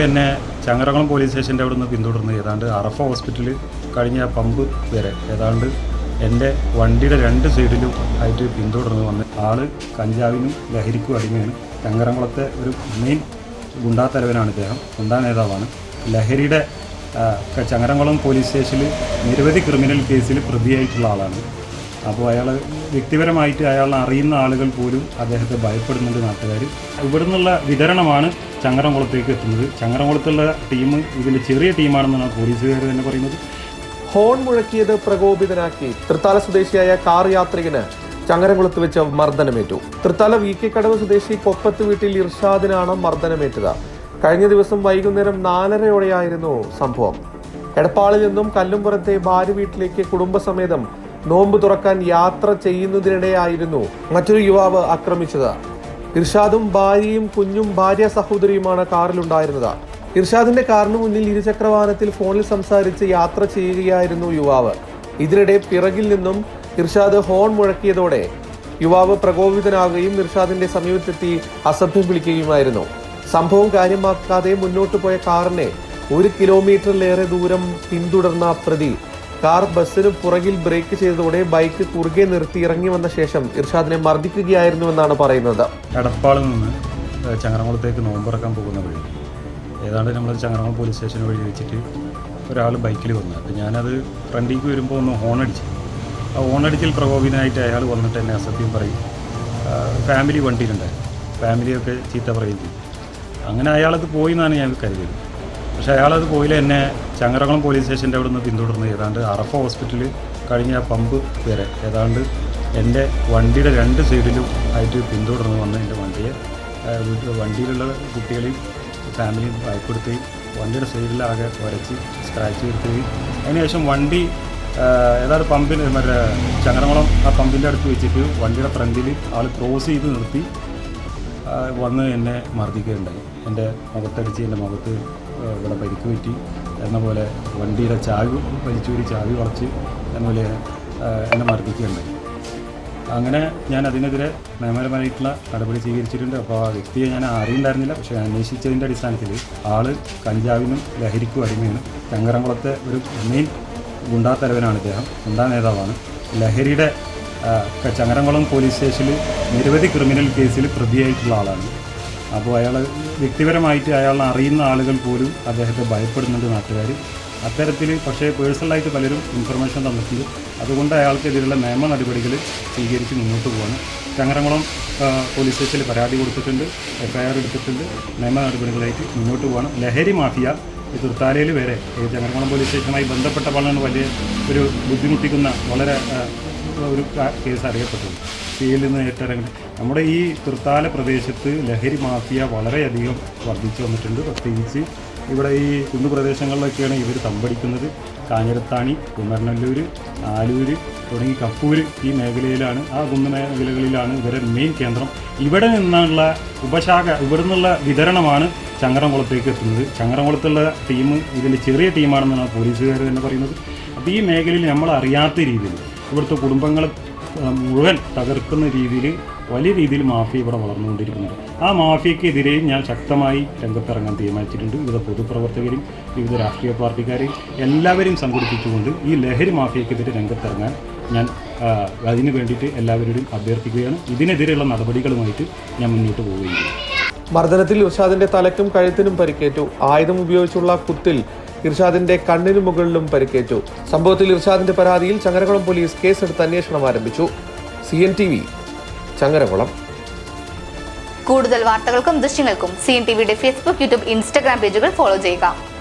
എന്നെ ചങ്ങരകുളം പോലീസ് സ്റ്റേഷന്റെ അവിടെ നിന്ന് പിന്തുടർന്ന് ഏതാണ്ട് അറഫ ഹോസ്പിറ്റലിൽ കഴിഞ്ഞ പമ്പ് വരെ ഏതാണ്ട് എന്റെ വണ്ടിയുടെ രണ്ട് സൈഡിലും ആയിട്ട് പിന്തുടർന്ന് വന്ന് ആൾ കഞ്ചാവിനും ലഹരിക്കും അടിമയാണ്. ചങ്ങരംകുളത്തെ ഒരു മെയിൻ ഗുണ്ടാത്തലവനാണ് ഇദ്ദേഹം. ഗുണ്ടാ നേതാവാണ്. ലഹരിയുടെ ചങ്ങരംകുളം പോലീസ് സ്റ്റേഷനിൽ നിരവധി ക്രിമിനൽ കേസിൽ പ്രതിയായിട്ടുള്ള ആളാണ്. അപ്പോൾ അയാൾ വ്യക്തിപരമായിട്ട് അയാളെ അറിയുന്ന ആളുകൾ പോലും അദ്ദേഹത്തെ ഭയപ്പെടുന്നുണ്ട് നാട്ടുകാർ. ഇവിടെ നിന്നുള്ള വിതരണമാണ് ചങ്ങരംകുളത്തേക്ക് എത്തുന്നത്. ചങ്ങരംകുളത്തുള്ള ടീം ഇതിന്റെ ചെറിയ ടീമാണെന്നാണ് പോലീസുകാർ തന്നെ പറയുന്നത്. ഹോൺ മുഴക്കിയത് പ്രകോപിതനാക്കി. തൃത്താല സ്വദേശിയായ കാർ യാത്രികന് ചങ്ങരംകുളത്ത് വെച്ച് മർദ്ദനമേറ്റു. തൃത്താല വി കെ കടവ് സ്വദേശി കൊപ്പത്ത് വീട്ടിൽ ഇർഷാദിനാണ് മർദ്ദനമേറ്റത്. കഴിഞ്ഞ ദിവസം വൈകുന്നേരം നാലരയോടെയായിരുന്നു സംഭവം. എടപ്പാളിൽ നിന്നും കല്ലുംപുറത്തെ ഭാര്യ വീട്ടിലേക്ക് കുടുംബസമേതം നോമ്പ് തുറക്കാൻ യാത്ര ചെയ്യുന്നതിനിടെയായിരുന്നു മറ്റൊരു യുവാവ് ആക്രമിച്ചത്. ഇർഷാദും ഭാര്യയും കുഞ്ഞും ഭാര്യ സഹോദരിയുമാണ് കാറിലുണ്ടായിരുന്നത്. ഇർഷാദിന്റെ കാറിന് മുന്നിൽ ഇരുചക്രവാഹനത്തിൽ ഫോണിൽ സംസാരിച്ച് യാത്ര ചെയ്യുകയായിരുന്നു യുവാവ്. ഇതിനിടെ പിറകിൽ നിന്നും ഇർഷാദ് ഹോൺ മുഴക്കിയതോടെ യുവാവ് പ്രകോപിതനാകുകയും ഇർഷാദിന്റെ സമീപത്തെത്തി അസഭ്യം വിളിക്കുകയുമായിരുന്നു. സംഭവം കാര്യമാക്കാതെ മുന്നോട്ട് പോയ കാറിനെ ഒരു കിലോമീറ്ററിലേറെ ദൂരം പിന്തുടർന്ന പ്രതി കാർ ബസ്സിന് പുറകിൽ ബ്രേക്ക് ചെയ്തതോടെ ബൈക്ക് കുറുകെ നിർത്തി ഇറങ്ങി വന്ന ശേഷം ഇർഷാദിനെ മർദ്ദിക്കുകയായിരുന്നുവെന്നാണ് പറയുന്നത്. എടപ്പാളിൽ നിന്ന് ചങ്ങരംകുളത്തേക്ക് നോമ്പിറക്കാൻ പോകുന്ന വഴി. ഏതാണ്ട് നമ്മൾ ചങ്ങരംകുളം പോലീസ് സ്റ്റേഷൻ വഴി വെച്ചിട്ട് ഒരാൾ ബൈക്കിൽ വന്നു. അപ്പോൾ ഞാനത് ഫ്രണ്ടിലേക്ക് വരുമ്പോൾ ഒന്ന് ഹോണടിച്ചു ആ ഹോണടിച്ചിൽ പ്രകോപിതനായിട്ട് അയാൾ വന്നിട്ട് എന്നെ അസത്യം പറയും. ഫാമിലി വണ്ടിയിലുണ്ടായിരുന്നു. ഫാമിലിയൊക്കെ ചീത്ത പറയും അങ്ങനെ അയാളത് പോയി എന്നാണ് ഞാൻ കരുതിയത്. പക്ഷേ അയാളത് പോയില്ല എന്നെ ചങ്ങരകുളം പോലീസ് സ്റ്റേഷന്റെ അവിടെ നിന്ന് പിന്തുടർന്ന് ഏതാണ്ട് അറഫ ഹോസ്പിറ്റലിൽ കഴിഞ്ഞ പമ്പ് വരെ ഏതാണ്ട് എന്റെ വണ്ടിയുടെ രണ്ട് സൈഡിലും ആയിട്ട് പിന്തുടർന്ന് വന്ന് എന്റെ വണ്ടിയെ വണ്ടിയിലുള്ള കുട്ടികളെയും ഫാമിലിയും ഭയപ്പെടുത്തുകയും വണ്ടിയുടെ സൈഡിലാകെ ഉരച്ച് സ്ക്രാച്ച് വരുത്തുകയും അതിനുശേഷം വണ്ടി ഏതാണ്ട് പമ്പിന് മറ്റേ ചങ്ങരകുളം ആ പമ്പിന്റെ അടുത്ത് വെച്ചിട്ട് വണ്ടിയുടെ ഫ്രണ്ടിൽ ആൾ ക്രോസ് ചെയ്ത് നിർത്തി വന്ന് എന്നെ മർദ്ദിക്കുകയുണ്ടായി. എന്റെ മുഖത്തടിച്ച് എന്റെ മുഖത്ത് ഇവിടെ പരിക്ക് പറ്റി. എന്ന പോലെ വണ്ടിയുടെ ചാവി വലിച്ചൂരി ചാവി വളച്ച് എന്നപോലെ എന്നെ മർദ്ദിക്കുകയുണ്ടായി. അങ്ങനെ ഞാൻ അതിനെതിരെ നിയമപരമായിട്ടുള്ള നടപടി സ്വീകരിച്ചിട്ടുണ്ട്. അപ്പോൾ ആ വ്യക്തിയെ ഞാൻ അറിയുണ്ടായിരുന്നില്ല. പക്ഷേ അന്വേഷിച്ചതിന്റെ അടിസ്ഥാനത്തിൽ ആൾ കഞ്ചാവിനും ലഹരിക്കും അടിമയാണ്. ചങ്കരംകുളത്തെ ഒരു മെയിൻ ഗുണ്ടാത്തലവനാണ് ഇദ്ദേഹം. ഗുണ്ടാ നേതാവാണ്. ലഹരിയുടെ ചങ്ങരംകുളം പോലീസ് സ്റ്റേഷനിൽ നിരവധി ക്രിമിനൽ കേസിൽ പ്രതിയായിട്ടുള്ള ആളാണ്. അപ്പോൾ അയാൾ വ്യക്തിപരമായിട്ട് അയാളെ അറിയുന്ന ആളുകൾ പോലും അദ്ദേഹത്തെ ഭയപ്പെടുന്നുണ്ട് നാട്ടുകാർ. അത്തരത്തിൽ പക്ഷേ പേഴ്സണലായിട്ട് പലരും ഇൻഫർമേഷൻ തന്നിട്ടുണ്ട്. അതുകൊണ്ട് അയാൾക്കെതിരെയുള്ള നിയമ നടപടികൾ സ്വീകരിച്ച് മുന്നോട്ട് പോവാണ്. ചങ്ങരംകുളം പോലീസ് സ്റ്റേഷനിൽ പരാതി കൊടുത്തിട്ടുണ്ട് എഫ്ഐആർ എടുത്തിട്ടുണ്ട് നിയമ നടപടികളായിട്ട് മുന്നോട്ട് പോകണം ലഹരി മാഫിയ ഈ തൃത്താലയിൽ വരെ ചങ്ങരംകുളം പോലീസ് സ്റ്റേഷനുമായി ബന്ധപ്പെട്ട വളരെ വലിയ ഒരു ബുദ്ധിമുട്ടിക്കുന്ന വളരെ ഒരു കേസ് അറിയപ്പെട്ടത് സിയിൽ നിന്ന് ഏറ്റവും നമ്മുടെ ഈ തൃത്താല പ്രദേശത്ത് ലഹരി മാഫിയ വളരെയധികം വർദ്ധിച്ചു വന്നിട്ടുണ്ട്. പ്രത്യേകിച്ച് ഇവിടെ ഈ കുന്നുപ്രദേശങ്ങളിലൊക്കെയാണ് ഇവർ തമ്പടിക്കുന്നത്. കാഞ്ഞിരത്താണി കുമരനല്ലൂർ ആലൂര് തുടങ്ങി കപ്പൂര് ഈ മേഖലയിലാണ് ആ കുന്നു മേഖലകളിലാണ് ഇവരുടെ മെയിൻ കേന്ദ്രം. ഇവിടെ നിന്നുള്ള ഉപശാഖ ഇവിടെ നിന്നുള്ള വിതരണമാണ് ചങ്ങരംകുളത്തേക്ക് എത്തുന്നത്. ചങ്ങരംകുളത്തുള്ള ടീം ഇതിൽ ചെറിയ ടീമാണെന്നാണ് പോലീസുകാർ തന്നെ പറയുന്നത്. അപ്പോൾ ഈ മേഖലയിൽ നമ്മൾ അറിയാത്ത രീതിയിൽ ഇവിടുത്തെ കുടുംബങ്ങളെ മുഴുവൻ തകർക്കുന്ന രീതിയിൽ വലിയ രീതിയിൽ മാഫിയ ഇവിടെ വളർന്നുകൊണ്ടിരിക്കുന്നത്. ആ മാഫിയക്കെതിരെ ഞാൻ ശക്തമായി രംഗത്തിറങ്ങാൻ തീരുമാനിച്ചിട്ടുണ്ട്. വിവിധ പൊതുപ്രവർത്തകരും വിവിധ രാഷ്ട്രീയ പാർട്ടിക്കാരെയും എല്ലാവരെയും സംഘടിപ്പിച്ചുകൊണ്ട് ഈ ലഹരി മാഫിയക്കെതിരെ രംഗത്തിറങ്ങാൻ ഞാൻ അതിനു വേണ്ടിയിട്ട് എല്ലാവരോടും അഭ്യർത്ഥിക്കുകയാണ്. ഇതിനെതിരെയുള്ള നടപടികളുമായിട്ട് ഞാൻ മുന്നോട്ട് പോവുകയും മർദ്ദനത്തിൽ ഉഷാദിന്റെ തലക്കും കഴുത്തിനും പരിക്കേറ്റു. ആയുധം ഉപയോഗിച്ചുള്ള കുത്തിൽ ഇർഷാദിന്റെ കണ്ണിനു മുകളിലും പരിക്കേറ്റു. സംഭവത്തിൽ ഇർഷാദിന്റെ പരാതിയിൽ ചങ്ങരകുളം പോലീസ് കേസെടുത്ത് അന്വേഷണം ആരംഭിച്ചു. C N T V Changarakulam. കൂടുതൽ വാർത്തകൾക്കും ദൃശ്യങ്ങൾക്കും സി എൻ ടി വിയുടെ ഫേസ്ബുക്ക് യൂട്യൂബ് ഇൻസ്റ്റാഗ്രാം പേജുകൾ ഫോളോ ചെയ്യുക.